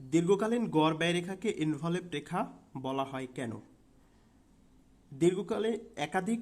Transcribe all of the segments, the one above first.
দীর্ঘকালীন গড় ব্যয় রেখাকে ইনভলভ রেখা বলা হয় কেন? দীর্ঘকালে একাধিক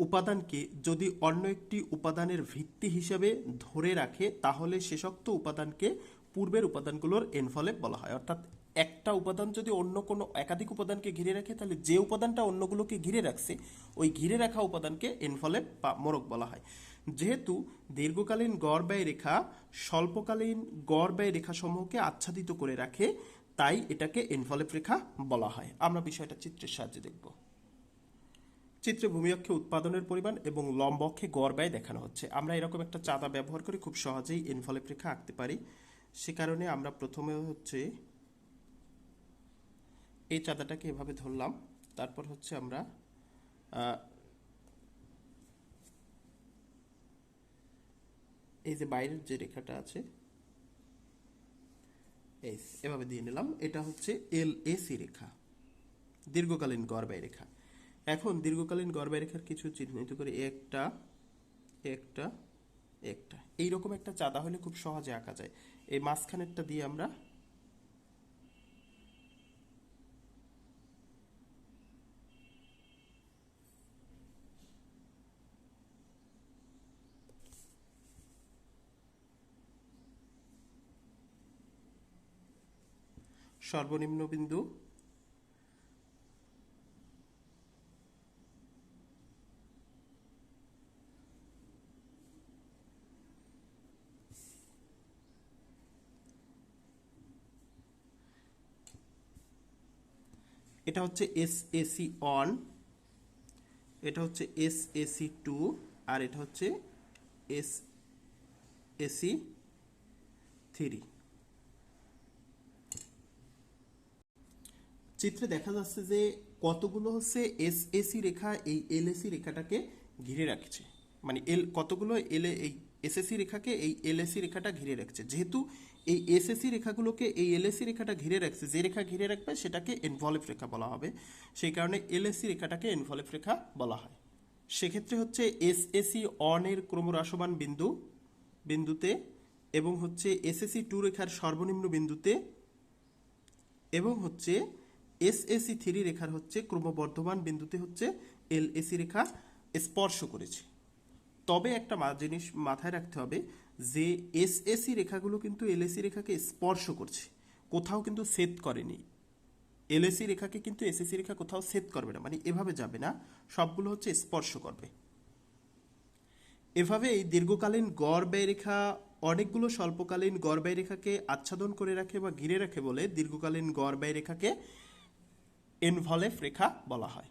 উপাদানকে যদি অন্য একটি উপাদানের ভিত্তি হিসেবে ধরে রাখে, তাহলে শেষোক্ত উপাদানকে পূর্বের উপাদানগুলোর এনভলেভ বলা হয়। অর্থাৎ একটা উপাদান যদি অন্য কোনো একাধিক উপাদানকে ঘিরে রাখে, তাহলে যে উপাদানটা অন্যগুলোকে ঘিরে রাখছে, ওই ঘিরে রাখা উপাদানকে এনভলেভ বা মোরক বলা হয়। যেহেতু দীর্ঘকালীন গড় ব্যয় রেখা স্বল্পকালীন গড় ব্যয় রেখাসমূহকে আচ্ছাদিত করে রাখে, তাই এটাকে এনভলেভ রেখা বলা হয়। আমরা বিষয়টা চিত্রের সাহায্যে দেখব। চিত্রে ভূমি অক্ষে উৎপাদনের পরিমাণ এবং লম্ব অক্ষে গড় ব্যয় দেখানো হচ্ছে। আমরা এরকম একটা চাঁদা ব্যবহার করে খুব সহজেই ইনভলেভ রেখা আঁকতে পারি। সে কারণে আমরা প্রথমে হচ্ছে এই চাঁদাটাকে এভাবে ধরলাম। তারপর হচ্ছে আমরা এই যে বাইরের যে রেখাটা আছে, এই এভাবে দিয়ে নিলাম। এটা হচ্ছে এল এসি রেখা, দীর্ঘকালীন গর্বাই রেখা। এখন দীর্ঘকালীন গর্বাই রেখার কিছু চিহ্নিত করে একটা একটা একটা, এইরকম একটা চাঁদা হলে খুব সহজে আঁকা যায়। এই মাঝখানেরটা দিয়ে আমরা সর্বনিম্ন বিন্দু। এটা হচ্ছে এস এসি অন এটা হচ্ছে এস এসি টু আর এটা হচ্ছে এস এসি থ্রি চিত্রে দেখা যাচ্ছে যে কতগুলো হচ্ছে এস এসি রেখা এই এল এসি রেখাটাকে ঘিরে রাখছে। মানে এল কতগুলো এল এই এসএসসি রেখাকে এই এলএসি রেখাটা ঘিরে রাখছে। যেহেতু এই এসএসসি রেখাগুলোকে এই এলএসি রেখাটা ঘিরে রাখছে, যে রেখা ঘিরে রাখবে সেটাকে এনভলেভ রেখা বলা হবে। সেই কারণে এলএসি রেখাটাকে এনভলেভ রেখা বলা হয়। সেক্ষেত্রে হচ্ছে এসএসসি অনের ক্রমহ্রাসমান বিন্দু, বিন্দুতে এবং হচ্ছে এসএসসি টু রেখার সর্বনিম্ন বিন্দুতে এবং হচ্ছে এস এসি থ্রি রেখার হচ্ছে ক্রমবর্ধমান বিন্দুতে হচ্ছে এল এসি রেখা স্পর্শ করেছে। তবে একটা জিনিস মাথায় রাখতে হবে যে এস এসি রেখাগুলো কিন্তু এলএসি রেখাকে স্পর্শ করছে, কোথাও কিন্তু সেট করেনি। এলএসি রেখাকে কিন্তু এসএসি রেখা কোথাও সেট করবে না মানে এভাবে যাবে না, সবগুলো হচ্ছে স্পর্শ করবে। এভাবে এই দীর্ঘকালীন গড় ব্যয় রেখা অনেকগুলো স্বল্পকালীন গড় ব্যয় রেখাকে আচ্ছাদন করে রাখে বা ঘিরে রাখে বলে দীর্ঘকালীন গড় ব্যয় রেখাকে এনভলেভ রেখা বলা হয়।